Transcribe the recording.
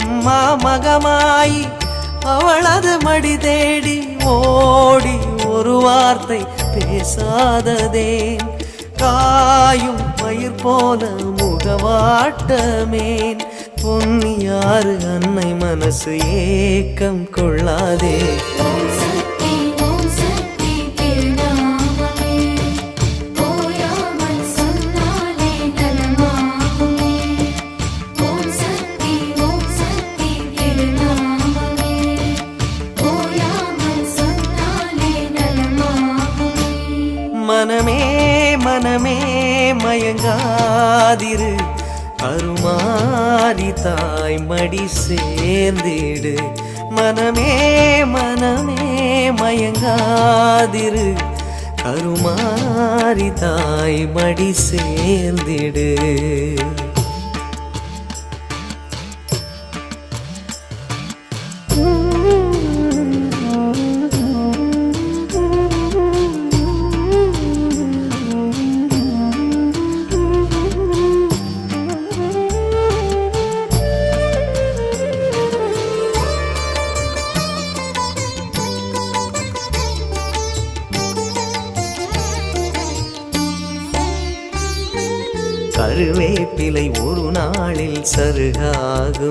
அம்மா மகமாய் அவளது மடி தேடி ஓடி ஒரு வார்த்தை பேசாததே. காயும் பயிர் போல முகவாட்டமேன். பொன்னியாறு அன்னை மனசு ஏக்கம் கொள்ளாதே. மனமே மனமே மயங்காதிரு. அருமாரி தாய் மடி சேர்ந்திடு. மனமே மனமே மயங்காதிரு. கருமாரி தாய் மடி சேர்ந்திடு. கருவேப்பிலை ஒரு நாளில் சருகாகும்.